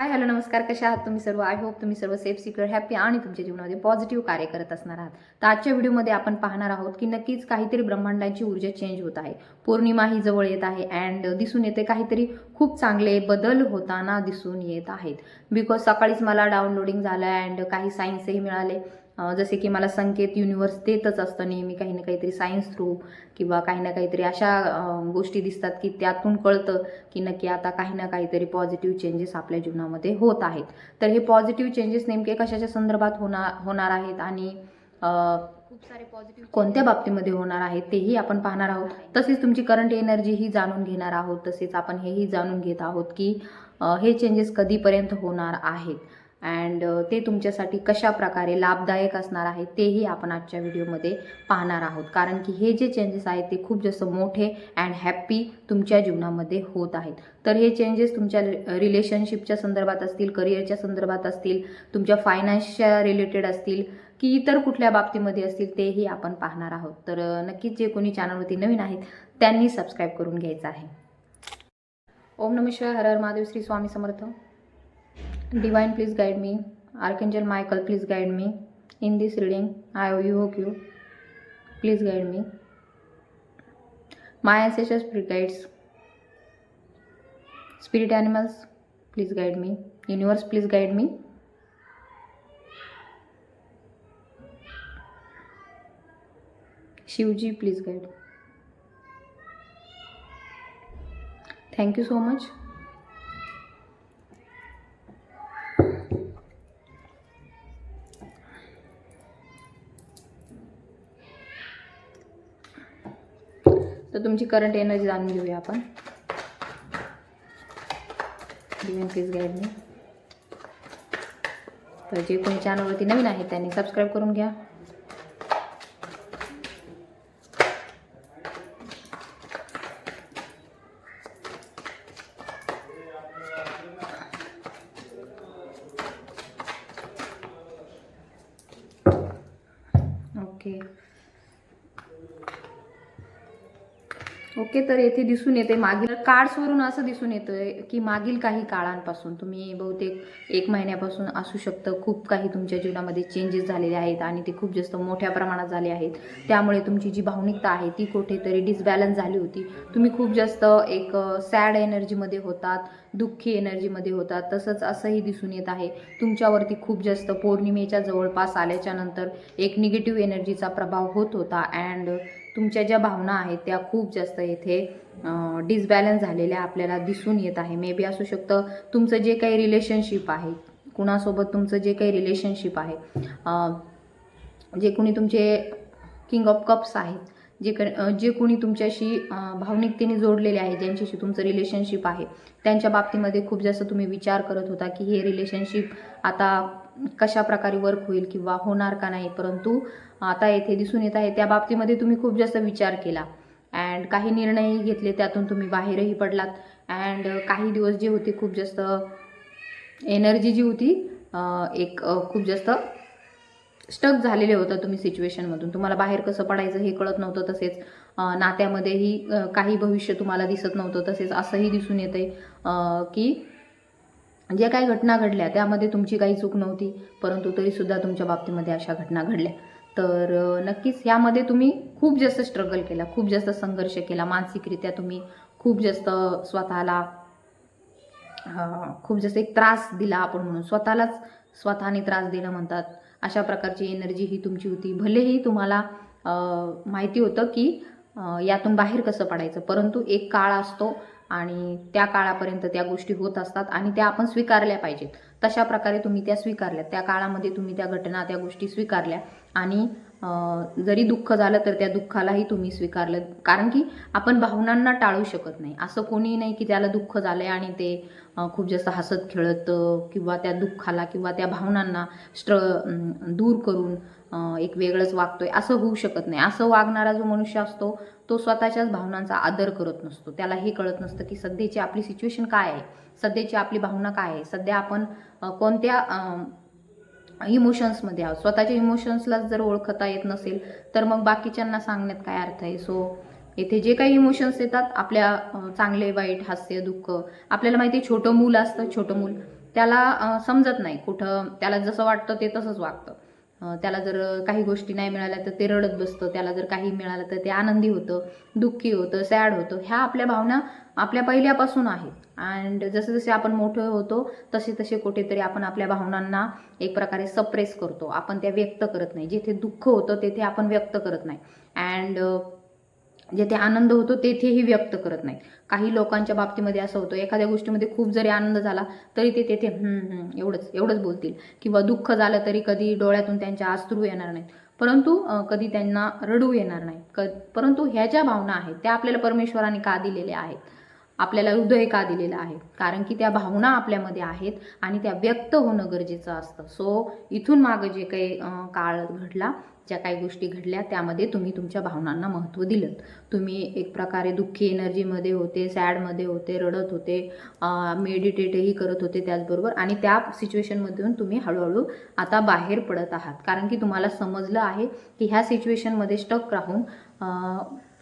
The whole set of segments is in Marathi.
हाय हॅलो नमस्कार कशा आहात तुम्ही सर्व आय होप तुम्ही सर्व सेफ सिक्युअर हॅपी आणि तुमच्या जीवनामध्ये पॉझिटिव्ह कार्य करत असणार आहात तर आजच्या व्हिडिओमध्ये आपण पाहणार आहोत की नक्कीच काहीतरी ब्रह्मांडाची ऊर्जा चेंज होत आहे पौर्णिमा ही जवळ येत आहे अँड दिसून येते काहीतरी खूप चांगले बदल होताना दिसून येत आहेत बिकॉज सकाळीच मला डाउनलोडिंग झालं अँड काही सायन्सही मिळाले जसे की मला संकेत युनिवर्स देतच असतं नेहमी काही ना काहीतरी सायन्स थ्रू किंवा काही ना काहीतरी अशा गोष्टी दिसतात की त्यातून कळतं की नक्की आता काही ना काहीतरी पॉझिटिव्ह चेंजेस आपल्या जीवनामध्ये होत आहेत तर हे पॉझिटिव्ह चेंजेस नेमके कशाच्या संदर्भात होणार होणार आहेत आणि खूप सारे पॉझिटिव्ह कोणत्या बाबतीमध्ये होणार आहेत तेही आपण पाहणार आहोत तसेच तुमची करंट एनर्जी ही जाणून घेणार आहोत तसेच आपण हेही जाणून घेत आहोत की हे चेंजेस कधीपर्यंत होणार आहेत अँड ते तुमच्यासाठी कशा प्रकारे लाभदायक असणार आहे तेही आपण आजच्या व्हिडिओमध्ये पाहणार आहोत कारण की हे जे चेंजेस आहेत ते खूप जास्त मोठे अँड हॅप्पी तुमच्या जीवनामध्ये होत आहेत तर हे चेंजेस तुमच्या रिलेशनशिपच्या संदर्भात असतील करिअरच्या संदर्भात असतील तुमच्या फायनान्सच्या रिलेटेड असतील की इतर कुठल्या बाबतीमध्ये असतील तेही आपण पाहणार आहोत तर नक्कीच जे कोणी चॅनलवरती नवीन आहेत त्यांनी सबस्क्राईब करून घ्यायचं आहे ओम नम हर हर Mahadev Shri Swami Samarth Divine, please guide me. Archangel Michael, please guide me. In this reading, I invoke you. Please guide me. My ancestors, spirit guides. Spirit animals, please guide me. Universe, please guide me. Shivji, please guide. Thank you so much. तर तुमची करंट एनर्जी जाणून घेऊया आपण लिव्हिंग पीस गाईडने तर जे कोणी चॅनलवरती नवीन आहे त्यांनी सबस्क्राईब करून घ्या टक्के तर येथे दिसून येते मागील वरून असं दिसून येतं की मागील काही काळांपासून तुम्ही बहुतेक एक महिन्यापासून असू शकतं खूप काही तुमच्या जीवनामध्ये चेंजेस झालेले आहेत आणि ते खूप जास्त मोठ्या प्रमाणात झाले आहेत त्यामुळे तुमची जी भावनिकता आहे ती कुठेतरी डिसबॅलन्स झाली होती तुम्ही खूप जास्त एक सॅड एनर्जीमध्ये होतात दुःखी एनर्जीमध्ये होतात तसंच असंही दिसून येत आहे तुमच्यावरती खूप जास्त पौर्णिमेच्या जवळपास आल्याच्यानंतर एक निगेटिव्ह एनर्जीचा प्रभाव होत होता अँड तुमच्या ज्या भावना आहेत त्या खूप जास्त इथे डिसबॅलन्स झालेल्या आपल्याला दिसून येत आहे मे बी असू शकतं तुमचं जे काही रिलेशनशिप आहे कुणासोबत तुमचं जे काही रिलेशनशिप आहे जे कोणी तुमचे किंग ऑफ कप्स आहेत जे क जे कोणी तुमच्याशी भावनिकतेने जोडलेले आहे ज्यांच्याशी तुमचं रिलेशनशिप आहे त्यांच्या बाबतीमध्ये खूप जास्त तुम्ही विचार करत होता की हे रिलेशनशिप आता कशा प्रकारे वर्क होईल किंवा होणार का नाही परंतु आता येथे दिसून येत आहे त्या बाबतीमध्ये तुम्ही खूप जास्त विचार केला अँड काही निर्णयही घेतले त्यातून तुम्ही बाहेरही पडलात अँड काही दिवस जे होते खूप जास्त एनर्जी जी होती एक खूप जास्त स्टक झालेले होतं तुम्ही सिच्युएशनमधून तुम्हाला बाहेर कसं पडायचं हे कळत नव्हतं तसेच नात्यामध्येही काही भविष्य तुम्हाला दिसत नव्हतं तसेच असंही दिसून येतं की ज्या काही घटना घडल्या त्यामध्ये तुमची काही चूक नव्हती परंतु तरीसुद्धा तुमच्या बाबतीमध्ये अशा घटना घडल्या तर नक्कीच यामध्ये तुम्ही खूप जास्त स्ट्रगल केला खूप जास्त संघर्ष केला मानसिकरित्या तुम्ही खूप जास्त स्वतःला खूप जास्त एक त्रास दिला आपण म्हणून स्वतःलाच स्वतःने त्रास देणं म्हणतात अशा प्रकारची एनर्जी ही तुमची होती भलेही तुम्हाला माहिती होतं की यातून बाहेर कसं पडायचं परंतु एक काळ असतो आणि त्या काळापर्यंत त्या गोष्टी होत असतात आणि त्या आपण स्वीकारल्या पाहिजेत तशा प्रकारे तुम्ही त्या स्वीकारल्या त्या काळामध्ये तुम्ही त्या घटना त्या गोष्टी स्वीकारल्या आणि जरी दुःख झालं तर त्या दुःखालाही तुम्ही स्वीकारलं कारण की आपण भावनांना टाळू शकत नाही असं कोणी नाही की त्याला दुःख झालं आहे आणि ते खूप जास्त हसत खेळत किंवा त्या दुःखाला किंवा त्या भावनांना स्ट्र दूर करून एक वेगळंच वागतोय असं होऊ शकत नाही असं वागणारा जो मनुष्य असतो तो स्वतःच्याच भावनांचा आदर करत नसतो त्याला हे कळत नसतं की सध्याची आपली सिच्युएशन काय आहे सध्याची आपली भावना काय आहे सध्या आपण कोणत्या इमोशन्समध्ये आहोत स्वतःच्या इमोशन्सला जर ओळखता येत नसेल तर मग बाकीच्यांना सांगण्यात काय अर्थ आहे सो येथे जे काही इमोशन्स येतात आपल्या चांगले वाईट हास्य दुःख आपल्याला माहिती छोटं मूल असतं छोटं मूल त्याला समजत नाही कुठं त्याला जसं वाटतं ते तसंच वागतं त्याला जर काही गोष्टी नाही मिळाल्या तर ते रडत बसतं त्याला जर काही मिळालं तर ते आनंदी होतं दुःखी होतं सॅड होतं ह्या आपल्या भावना आपल्या पहिल्यापासून आहेत अँड जसे जसे आपण मोठे होतो तसे तसे कुठेतरी आपण आपल्या भावनांना एक प्रकारे सप्रेस करतो आपण त्या व्यक्त करत नाही जिथे दुःख होतं तेथे आपण व्यक्त करत नाही अँड जेथे आनंद होतो तेथेही व्यक्त करत नाहीत काही लोकांच्या बाबतीमध्ये असं होतं एखाद्या गोष्टीमध्ये खूप जरी आनंद झाला तरी ते तेथे एवढंच एवढंच बोलतील किंवा दुःख झालं तरी कधी डोळ्यातून त्यांच्या आस्त्रू येणार नाहीत परंतु कधी त्यांना रडू येणार नाही परंतु ह्या ज्या भावना आहेत त्या आपल्याला परमेश्वराने का दिलेल्या आहेत आपल्याला हृदय का दिलेलं आहे कारण की त्या भावना आपल्यामध्ये आहेत आणि त्या व्यक्त होणं गरजेचं असतं सो इथून मागं जे काही काळ घडला ज्या काही गोष्टी घडल्या त्यामध्ये तुम्ही तुमच्या भावनांना महत्त्व दिलं तुम्ही एक प्रकारे दुःखी एनर्जीमध्ये होते सॅडमध्ये होते रडत होते मेडिटेटही करत होते त्याचबरोबर आणि त्या सिच्युएशनमधून तुम्ही हळूहळू आता बाहेर पडत आहात कारण की तुम्हाला समजलं आहे की ह्या सिच्युएशनमध्ये स्टक राहून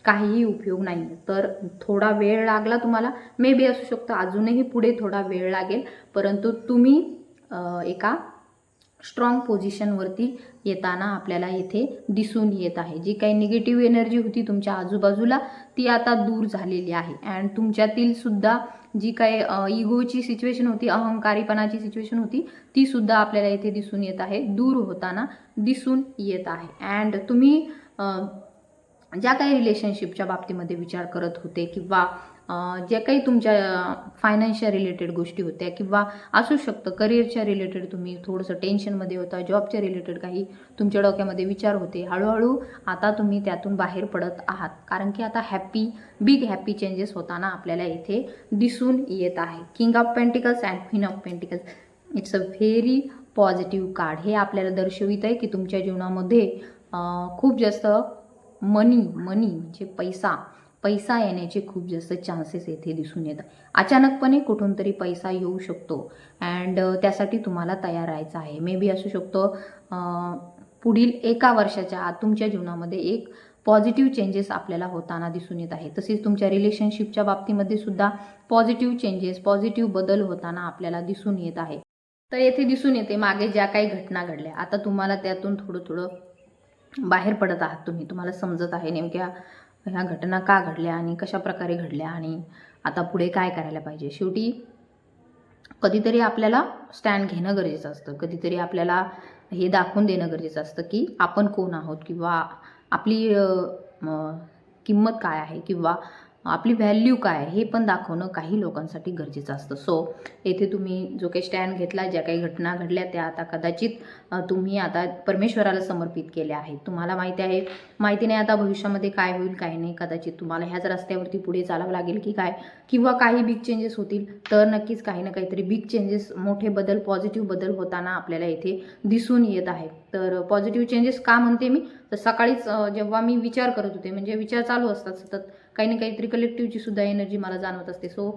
काहीही उपयोग नाही तर थोडा वेळ लागला तुम्हाला मे बी असू शकतं अजूनही पुढे थोडा वेळ लागेल परंतु तुम्ही एका स्ट्रॉंग पोझिशनवरती येताना आपल्याला येथे दिसून येत आहे जी काही निगेटिव्ह एनर्जी होती तुमच्या आजूबाजूला ती आता दूर झालेली आहे अँड तुमच्यातील सुद्धा जी काही इगोची सिच्युएशन होती अहंकारीपणाची सिच्युएशन होती ती सुद्धा आपल्याला येथे दिसून येत आहे दूर होताना दिसून येत आहे अँड तुम्ही ज्या काही रिलेशनशिपच्या बाबतीमध्ये विचार करत होते किंवा ज्या काही तुमच्या फायनान्सच्या रिलेटेड गोष्टी होत्या किंवा असू शकतं करिअरच्या रिलेटेड तुम्ही थोडंसं टेन्शनमध्ये होता जॉबच्या रिलेटेड काही तुमच्या डोक्यामध्ये विचार होते हळूहळू आता तुम्ही त्यातून बाहेर पडत आहात कारण की आता हॅपी बिग हॅपी चेंजेस होताना आपल्याला इथे दिसून येत आहे king of pentacles and queen of pentacles it's a very positive card हे आपल्याला दर्शवित आहे की तुमच्या जीवनामध्ये खूप जास्त मनी मनी म्हणजे पैसा पैसा येण्याचे खूप जास्त चान्सेस येथे दिसून येतात अचानकपणे कुठून तरी पैसा येऊ शकतो अँड त्यासाठी तुम्हाला तयार राहायचं आहे मे बी असू शकतो पुढील एका वर्षाच्या आत तुमच्या जीवनामध्ये एक पॉझिटिव्ह चेंजेस आपल्याला होताना दिसून येत आहे तसेच तुमच्या रिलेशनशिपच्या बाबतीमध्ये सुद्धा पॉझिटिव्ह चेंजेस पॉझिटिव्ह बदल होताना आपल्याला दिसून येत आहे तर येथे दिसून येते मागे ज्या काही घटना घडल्या आता तुम्हाला त्यातून थोडं थोडं बाहेर पडत आहात तुम्ही तुम्हाला समजत आहे नेमक्या ह्या घटना का घडल्या आणि कशा प्रकारे घडल्या आणि आता पुढे काय करायला पाहिजे शेवटी कधीतरी आपल्याला स्टँड घेणं गरजेचं असतं कधीतरी आपल्याला हे दाखवून देणं गरजेचं असतं की आपण कोण आहोत किंवा आपली किंमत काय आहे किंवा आपली व्हॅल्यू काय हे पण दाखवणं काही लोकांसाठी गरजेचं असतं सो येथे तुम्ही जो काही स्टँड घेतला ज्या काही घटना घडल्या त्या आता कदाचित तुम्ही आता परमेश्वराला समर्पित केल्या आहेत तुम्हाला माहिती आहे माहिती नाही आता भविष्यामध्ये काय होईल काय नाही कदाचित तुम्हाला ह्याच रस्त्यावरती पुढे चालावं लागेल की काय किंवा काही बिग चेंजेस होतील तर नक्कीच काही ना काहीतरी बिग चेंजेस मोठे बदल पॉझिटिव्ह बदल होताना आपल्याला येथे दिसून येत आहे तर पॉझिटिव्ह चेंजेस का म्हणते मी तर सकाळीच जेव्हा मी विचार करत होते म्हणजे विचार चालू असतात सतत काही ना काहीतरी कलेक्टिव्हची सुद्धा एनर्जी मला जाणवत असते सो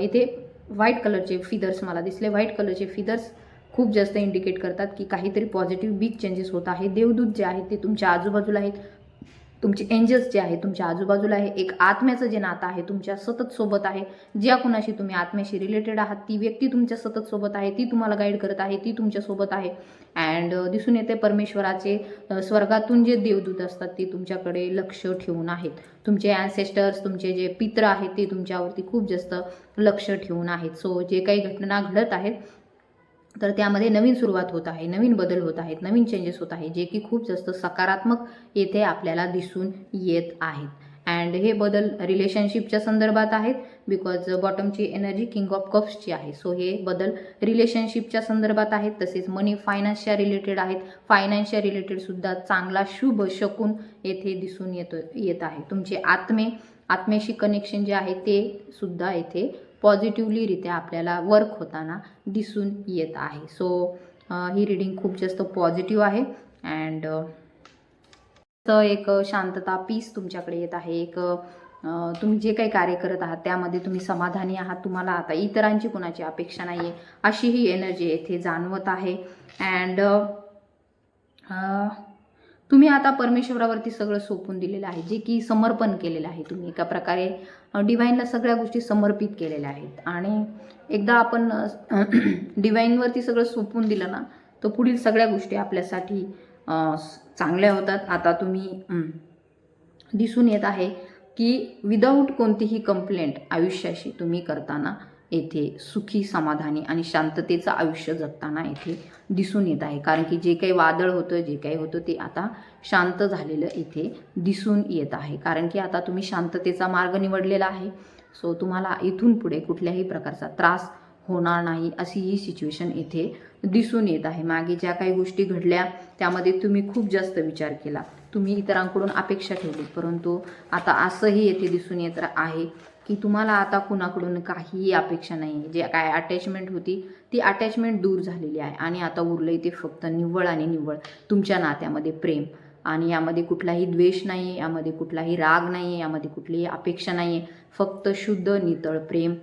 इथे व्हाईट कलरचे फिदर्स मला दिसले व्हाईट कलरचे फिदर्स खूप जास्त इंडिकेट करतात की काहीतरी पॉझिटिव्ह बिग चेंजेस होत आहे देवदूत जे आहेत ते तुमच्या आजूबाजूला आहेत तुमचे एंजल्स जे आहे तुमच्या आजूबाजूला आहे एक आत्म्याचं जे नातं आहे तुमच्या सतत सोबत आहे ज्या कुणाशी तुम्ही आत्म्याशी रिलेटेड आहात ती व्यक्ती तुमच्या सतत सोबत आहे ती तुम्हाला गाईड करत आहे ती तुमच्यासोबत आहे अँड दिसून येते परमेश्वराचे स्वर्गातून जे देवदूत असतात ते तुमच्याकडे लक्ष ठेवून आहेत तुमचे ॲन्सेस्टर्स तुमचे जे पित्र आहेत ते तुमच्यावरती खूप जास्त लक्ष ठेवून आहेत सो जे काही घटना घडत आहेत तर त्यामध्ये नवीन सुरुवात होत आहे नवीन बदल होत आहेत नवीन चेंजेस होत आहे जे की खूप जास्त सकारात्मक येथे आपल्याला दिसून येत आहेत अँड हे बदल रिलेशनशिपच्या संदर्भात आहेत बिकॉज बॉटमची एनर्जी किंग ऑफ कफ्सची आहे सो हे बदल रिलेशनशिपच्या संदर्भात आहेत तसेच मनी फायनान्सच्या रिलेटेड आहेत फायनान्सच्या रिलेटेडसुद्धा चांगला शुभ शकून येथे दिसून येतो येत आहे तुमचे आत्मे आत्मेशी कनेक्शन जे आहे ते सुद्धा येथे पॉझिटिव्हलीरित्या आपल्याला वर्क होताना दिसून येत आहे सो ही रिडिंग खूप जास्त पॉझिटिव्ह आहे अँड एक शांतता पीस तुमच्याकडे येत आहे एक तुम्ही जे काही कार्य करत आहात त्यामध्ये तुम्ही समाधानी आहात तुम्हाला आता इतरांची कुणाची अपेक्षा नाही आहे अशी ही एनर्जी येथे जाणवत आहे अँड तुम्ही आता परमेश्वरावरती सगळं सोपून दिलेलं आहे जे की समर्पण केलेलं आहे तुम्ही एका प्रकारे डिवाईनला सगळ्या गोष्टी समर्पित केलेल्या आहेत आणि एकदा आपण डिवाईनवरती सगळं सोपून दिलं ना तर पुढील सगळ्या गोष्टी आपल्यासाठी चांगल्या होतात आता तुम्ही दिसून येत आहे की विदाऊट कोणतीही कंप्लेंट आयुष्याशी तुम्ही करताना येथे सुखी समाधानी आणि शांततेचं आयुष्य जगताना येथे दिसून येत आहे कारण की जे काही वादळ होतं जे काही होतं ते आता शांत झालेलं इथे दिसून येत आहे कारण की आता तुम्ही शांततेचा मार्ग निवडलेला आहे सो तुम्हाला इथून पुढे कुठल्याही प्रकारचा त्रास होणार नाही अशी ही सिच्युएशन इथे दिसून येत आहे मागे ज्या काही गोष्टी घडल्या त्यामध्ये तुम्ही खूप जास्त विचार केला तुम्ही इतरांकडून अपेक्षा ठेवली परंतु आता असंही येथे दिसून येत आहे की तुम्हाला आता कुणाकडून काहीही अपेक्षा नाही जे काय अटॅचमेंट होती ती अटॅचमेंट दूर झालेली आहे आणि आता उरलं ते फक्त निव्वळ आणि निव्वळ तुमच्या नात्यामध्ये प्रेम आणि यामध्ये कुठलाही द्वेष नाही आहे यामध्ये कुठलाही राग नाही आहे यामध्ये कुठलीही अपेक्षा नाही आहे फक्त शुद्ध नितळ प्रेम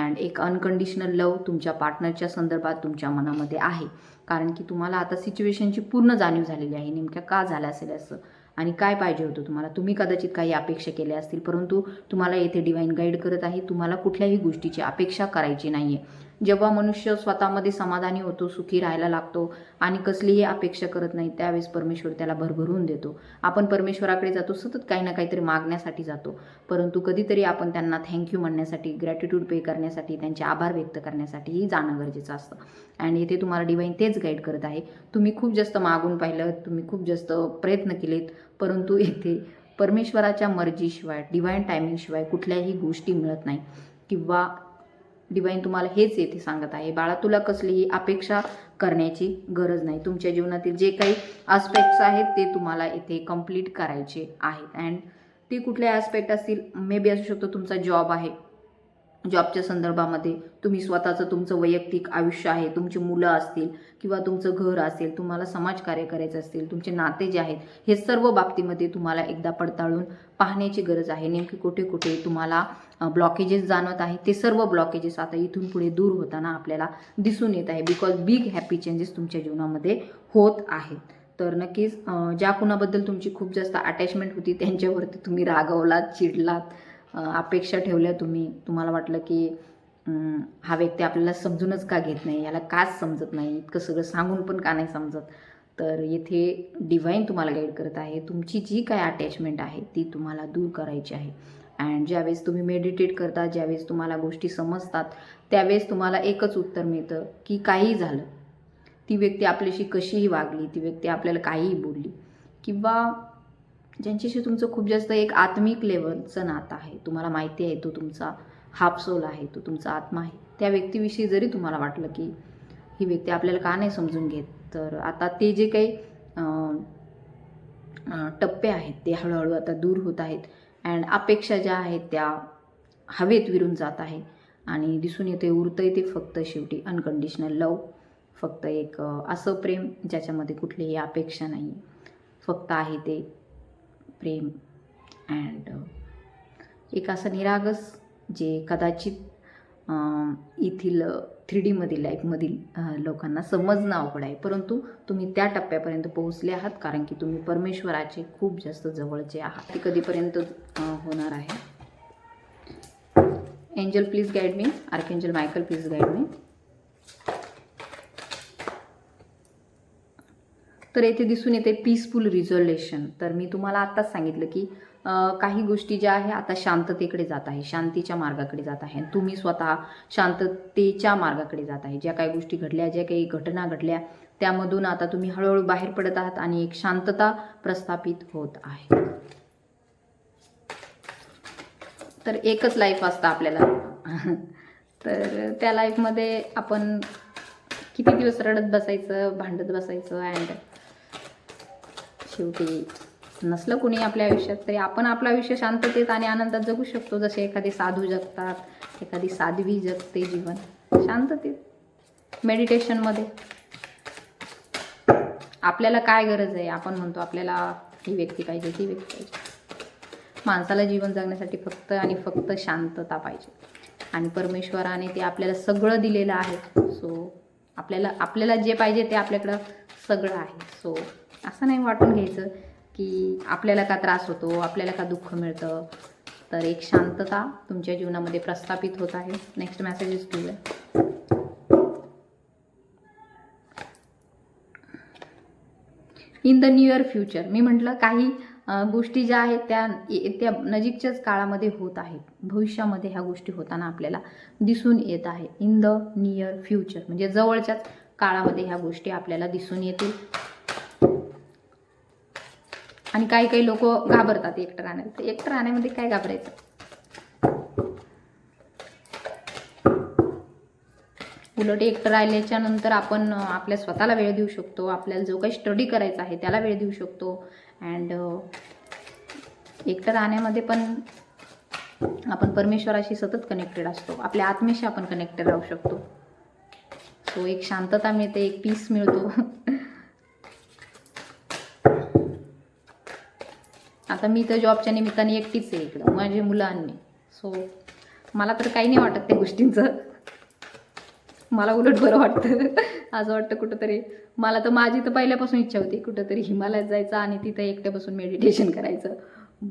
अँड एक अनकंडिशनल लव तुमच्या पार्टनरच्या संदर्भात तुमच्या मनामध्ये आहे कारण की तुम्हाला आता सिच्युएशनची पूर्ण जाणीव झालेली आहे नेमक्या का झाल्या असेल असं आणि काय पाहिजे होतं तुम्हाला तुम्ही कदाचित काही अपेक्षा केल्या असतील परंतु तुम्हाला येथे डिवाईन गाईड करत आहे तुम्हाला कुठल्याही गोष्टीची अपेक्षा करायची नाही आहे जेव्हा मनुष्य स्वतःमध्ये समाधानी होतो सुखी राहायला लागतो आणि कसलीही अपेक्षा करत नाही त्यावेळेस परमेश्वर त्याला भरभरून देतो आपण परमेश्वराकडे जातो सतत काही ना काहीतरी मागण्यासाठी जातो परंतु कधीतरी आपण त्यांना थँक्यू म्हणण्यासाठी ग्रॅटिट्यूड पे करण्यासाठी त्यांचे आभार व्यक्त करण्यासाठीही जाणं गरजेचं असतं आणि येथे तुम्हाला डिवाईन तेच गाईड करत आहे तुम्ही खूप जास्त मागून पाहिलं तुम्ही खूप जास्त प्रयत्न केलेत परंतु येथे परमेश्वराच्या मर्जीशिवाय डिवाईन टायमिंगशिवाय कुठल्याही गोष्टी मिळत नाही किंवा डिवाईन तुम्हाला हेच येथे सांगत आहे बाळा तुला कसलीही अपेक्षा करण्याची गरज नाही तुमच्या जीवनातील जे काही आस्पेक्ट्स आहेत ते तुम्हाला येथे कम्प्लीट करायचे आहेत अँड ते कुठले आस्पेक्ट असतील मे बी असू शकतो तुमचा जॉब आहे जॉबच्या म्हणजे संदर्भामध्ये तुम्ही स्वतःचं तुमचं वैयक्तिक आयुष्य आहे तुमची मुलं असतील किंवा तुमचं घर असेल तुम्हाला समाजकार्य करायचं असेल तुमचे नाते जे आहेत हे सर्व बाबतीमध्ये तुम्हाला एकदा पडताळून पाहण्याची गरज आहे नेमकी कुठे कुठे तुम्हाला ब्लॉकेजेस जाणवत आहे ते सर्व ब्लॉकेजेस आता इथून पुढे दूर होताना आपल्याला दिसून येत आहे बिकॉज बिग हॅपी चेंजेस तुमच्या जीवनामध्ये होत आहेत तर नक्कीच ज्या कुणाबद्दल तुमची खूप जास्त अटॅचमेंट होती त्यांच्यावरती तुम्ही रागवलात चिडलात अपेक्षा ठेवल्या तुम्ही तुम्हाला वाटलं की हा व्यक्ती आपल्याला समजूनच का घेत नाही याला काच समजत नाही इतकं सगळं सांगून पण का नाही समजत तर येथे डिवाईन तुम्हाला गाईड करत आहे तुमची जी काय अटॅचमेंट आहे ती तुम्हाला दूर करायची आहे अँड ज्यावेळेस तुम्ही मेडिटेट करता ज्यावेळेस तुम्हाला गोष्टी समजतात त्यावेळेस तुम्हाला एकच उत्तर मिळतं की काही झालं ती व्यक्ती आपल्याशी कशीही वागली ती व्यक्ती आपल्याला काहीही बोलली किंवा ज्यांच्याशी तुमचं खूप जास्त एक आत्मिक लेवलचं नातं आहे तुम्हाला माहिती आहे तो तुमचा सोल आहे तो तुमचा आत्मा आहे त्या व्यक्तीविषयी जरी तुम्हाला वाटलं की ही व्यक्ती आपल्याला का नाही समजून घेत तर आता ते जे काही टप्पे आहेत ते हळूहळू आता दूर होत आहेत अँड अपेक्षा ज्या आहेत त्या हवेत विरून जात आहे आणि दिसून येते उरतंय ते फक्त शेवटी अनकंडिशनल लव फक्त एक असं प्रेम ज्याच्यामध्ये कुठलीही अपेक्षा नाही फक्त आहे ते प्रेम अँड एक असा निरागस जे कदाचित येथील थ्री डीमधील लाईफमधील लोकांना समजणं अवघड आहे परंतु तुम्ही त्या टप्प्यापर्यंत पोहोचले आहात कारण की तुम्ही परमेश्वराचे खूप जास्त जवळचे आहात ते कधीपर्यंत होणार आहे angel please guide me archangel Michael please guide me तर येथे दिसून येते पीसफुल रिझोल्युशन तर मी तुम्हाला आत्ताच सांगितलं की काही गोष्टी ज्या आहे आता शांततेकडे जात आहे शांतीच्या मार्गाकडे जात आहे तुम्ही स्वतः शांततेच्या मार्गाकडे जात आहे ज्या काही गोष्टी घडल्या ज्या काही घटना घडल्या त्यामधून आता तुम्ही हळूहळू बाहेर पडत आहात आणि एक शांतता प्रस्थापित होत आहे तर एकच लाईफ असतं आपल्याला तर त्या लाईफमध्ये आपण किती दिवस रडत बसायचं भांडत बसायचं अँड शेवटी नसलं कुणी आपल्या आयुष्यात तरी आपण आपलं आयुष्य शांततेत आणि आनंदात जगू शकतो जसे एखादे साधू जगतात एखादी साध्वी जगते जीवन शांततेत मेडिटेशनमध्ये आपल्याला काय गरज आहे आपण म्हणतो आपल्याला ही व्यक्ती पाहिजे ती व्यक्ती पाहिजे माणसाला जीवन जगण्यासाठी फक्त आणि फक्त शांतता पाहिजे आणि परमेश्वराने ते आपल्याला सगळं दिलेलं आहे सो आपल्याला आपल्याला जे पाहिजे ते आपल्याकडं सगळं आहे सो असं नाही वाटून घ्यायचं की आपल्याला का त्रास होतो आपल्याला का दुःख मिळतं तर एक शांतता तुमच्या जीवनामध्ये प्रस्थापित होत आहे नेक्स्ट मेसेजेस घेऊया इन द नियर फ्युचर मी म्हटलं काही गोष्टी ज्या आहेत त्या त्या नजीकच्याच काळामध्ये होत आहेत भविष्यामध्ये ह्या गोष्टी होताना आपल्याला दिसून येत आहे इन द नियर फ्युचर म्हणजे जवळच्याच काळामध्ये ह्या गोष्टी आपल्याला दिसून येतील आणि काही काही लोक घाबरतात एकटं राहण्यात एकटं राहण्यामध्ये काय घाबरायचं उलट एकटं राहिल्याच्या नंतर आपण आपल्या स्वतःला वेळ देऊ शकतो आपल्याला जो काही स्टडी करायचा आहे त्याला वेळ देऊ शकतो अँड एकटं राहण्यामध्ये पण आपण परमेश्वराशी सतत कनेक्टेड असतो आपल्या आत्मेशी आपण कनेक्टेड राहू शकतो सो एक शांतता मिळते एक पीस मिळतो आता मी तर जॉबच्या निमित्ताने एकटीच आहे इकडं माझे मुलांनी सो मला तर काही नाही वाटत त्या गोष्टींचं मला उलट बरं वाटतं असं वाटतं कुठंतरी मला तर माझी तर पहिल्यापासून इच्छा होती कुठंतरी हिमालयात जायचं आणि तिथं एकट्यापासून बसून मेडिटेशन करायचं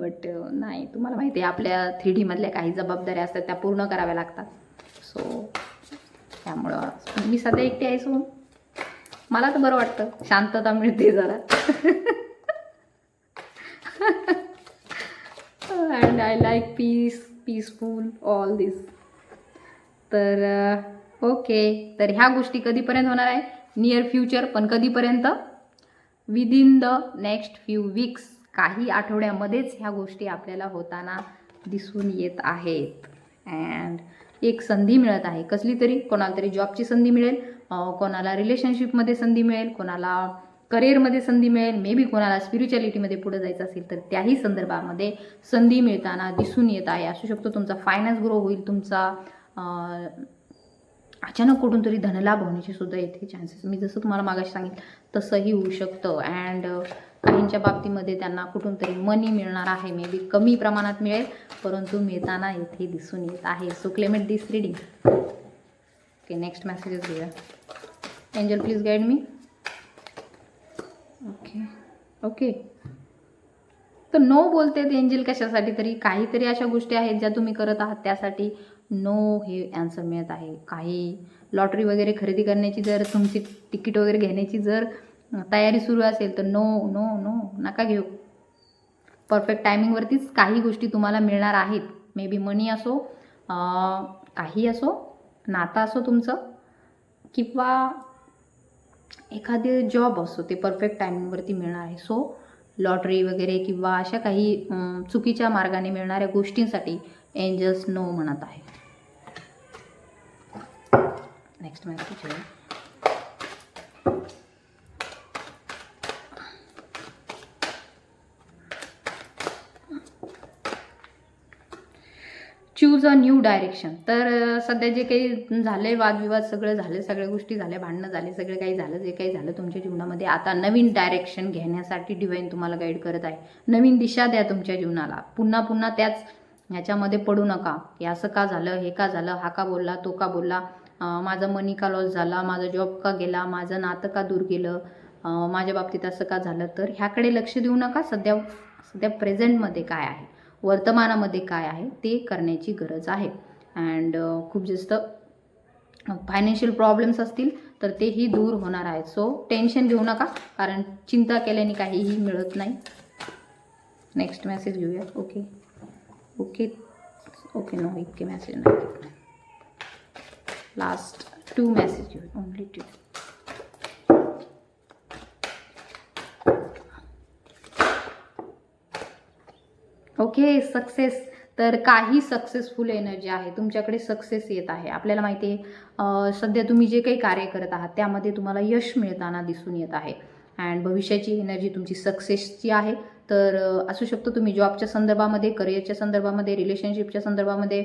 बट नाही तुम्हाला माहिती आहे आपल्या थ्री डीमधल्या काही जबाबदाऱ्या असतात त्या पूर्ण कराव्या लागतात सो त्यामुळं मी सध्या एकटे आहे सो मला तर बरं वाटतं शांतता मिळते जरा and I like peace peaceful all this तर ओके तर ह्या गोष्टी कधीपर्यंत होणार आहे नियर फ्युचर पण कधीपर्यंत within the next few weeks काही आठवड्यामध्येच ह्या गोष्टी आपल्याला होताना दिसून येत आहेत अँड एक संधी मिळत आहे कसली तरी कोणाला तरी जॉबची संधी मिळेल कोणाला रिलेशनशिपमध्ये संधी मिळेल कोणाला करिअरमध्ये संधी मिळेल मे बी कोणाला स्पिरिच्युअलिटीमध्ये पुढे जायचं असेल तर त्याही संदर्भामध्ये संधी मिळताना दिसून येत आहे असू शकतो तुमचा फायनान्स ग्रो होईल तुमचा अचानक कुठून तरी धनलाभ होण्याची सुद्धा येथे चान्सेस मी जसं तुम्हाला मागाशी सांगितलं तसंही होऊ शकतं अँड काहींच्या बाबतीमध्ये त्यांना कुठून तरी मनी मिळणार आहे मे बी कमी प्रमाणात मिळेल परंतु मिळताना येथे दिसून येत आहे so claim it this reading okay next messages घेऊया angel please guide me okay okay तर नो बोलते ते एंजिल कशासाठी तरी काहीतरी अशा गोष्टी आहेत ज्या तुम्ही करत आहात त्यासाठी नो हे आन्सर मिळत आहे काही लॉटरी वगैरे खरेदी करण्याची जर तुमची तिकीट वगैरे घेण्याची जर तयारी सुरू असेल तर नो नो नो नका घेऊ परफेक्ट टायमिंगवरतीच काही गोष्टी तुम्हाला मिळणार आहेत मे बी मनी असो काही असो नातं असो तुमचं किंवा एखादे जॉब असो ते परफेक्ट टायमिंगवरती मिळणार आहे सो लॉटरी वगैरे किंवा अशा काही चुकीच्या मार्गाने मिळणाऱ्या गोष्टींसाठी एंजल्स नो म्हणत आहे next message choose a new direction तर सध्या जे काही झाले वादविवाद सगळं झाले सगळ्या गोष्टी झाल्या भांडणं झाले सगळं काही झालं जे काही झालं तुमच्या जीवनामध्ये आता नवीन डायरेक्शन घेण्यासाठी डिवाईन तुम्हाला गाईड करत आहे नवीन दिशा द्या तुमच्या जीवनाला पुन्हा पुन्हा त्याच ह्याच्यामध्ये पडू नका की असं का झालं हे का झालं हा का बोलला तो का बोलला माझा मनी का लॉस झाला माझा जॉब का गेला माझं नातं का दूर गेलं माझ्या बाबतीत असं का झालं तर ह्याकडे लक्ष देऊ नका सध्या सध्या प्रेझेंटमध्ये काय आहे वर्तमानामध्ये काय आहे ते करण्याची गरज आहे अँड खूप जास्त फायनान्शियल प्रॉब्लेम्स असतील तर तेही दूर होणार आहेत सो टेन्शन घेऊ नका कारण चिंता केल्याने काहीही मिळत नाही नेक्स्ट मेसेज घेऊया ओके ओके ओके नो इतके मेसेज नाही लास्ट टू मेसेज घेऊया ओनली टू ओके सक्सेस तर काही सक्सेसफुल एनर्जी आहे तुमच्याकडे सक्सेस येत आहे आपल्याला माहिती आहे सध्या तुम्ही जे काही कार्य करत आहात त्यामध्ये तुम्हाला यश मिळताना दिसून येत आहे अँड भविष्याची एनर्जी तुमची सक्सेसची आहे तर असू शकतो तुम्ही जॉबच्या संदर्भामध्ये करिअरच्या संदर्भामध्ये रिलेशनशिपच्या संदर्भामध्ये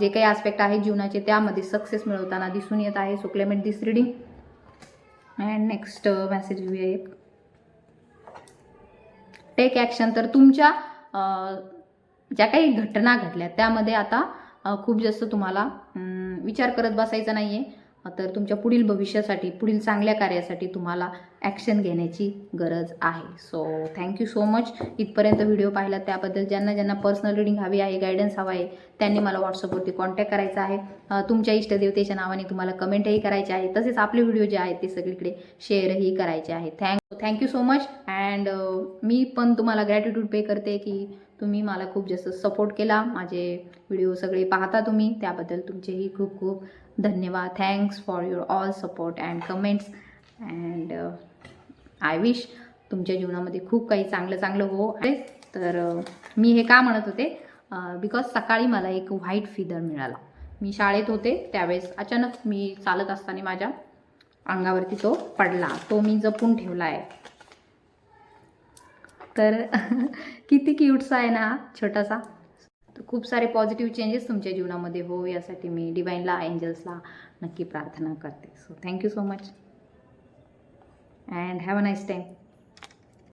जे काही आस्पेक्ट आहे जीवनाचे त्यामध्ये सक्सेस मिळवताना दिसून येत आहे so claim it this reading and next message एक टेक ॲक्शन तर तुमच्या ज्या काही घटना घडल्या त्यामध्ये आता खूप जास्त तुम्हाला विचार करत बसायचा नाही तर तुमच्या पुढील भविष्यासाठी पुढील चांगल्या कार्यासाठी तुम्हाला ॲक्शन घेण्याची गरज आहे so thank you so much इथपर्यंत व्हिडिओ पाहिला त्याबद्दल ज्यांना ज्यांना पर्सनल रिडिंग हवी आहे गायडन्स हवा आहे त्यांनी मला व्हॉट्सअपवरती कॉन्टॅक्ट करायचा आहे तुमच्या इष्टदेवतेच्या नावाने तुम्हाला कमेंटही करायचे आहे तसेच आपले व्हिडिओ जे आहेत ते सगळीकडे शेअरही करायचे आहे thank thank you so much and मी पण तुम्हाला ग्रॅटिट्यूड पे करते की तुम्ही मला खूप जास्त सपोर्ट केला माझे व्हिडिओ सगळे पाहता तुम्ही त्याबद्दल तुमचेही खूप खूप धन्यवाद thanks for your all support and comments and I wish तुमच्या जीवनामध्ये खूप काही चांगलं चांगलं हो आहे तर uh, मी हे का म्हणत होते बिकॉज uh, सकाळी मला एक व्हाईट फिदर मिळाला मी शाळेत होते त्यावेळेस अचानक मी चालत असताना माझ्या अंगावरती तो पडला तो मी जपून ठेवला आहे तर किती क्यूटसा आहे ना छोटासा तर खूप सारे पॉझिटिव्ह चेंजेस तुमच्या जीवनामध्ये हो यासाठी मी डिवाईनला एंजल्सला नक्की प्रार्थना करते so thank you so much and have a nice time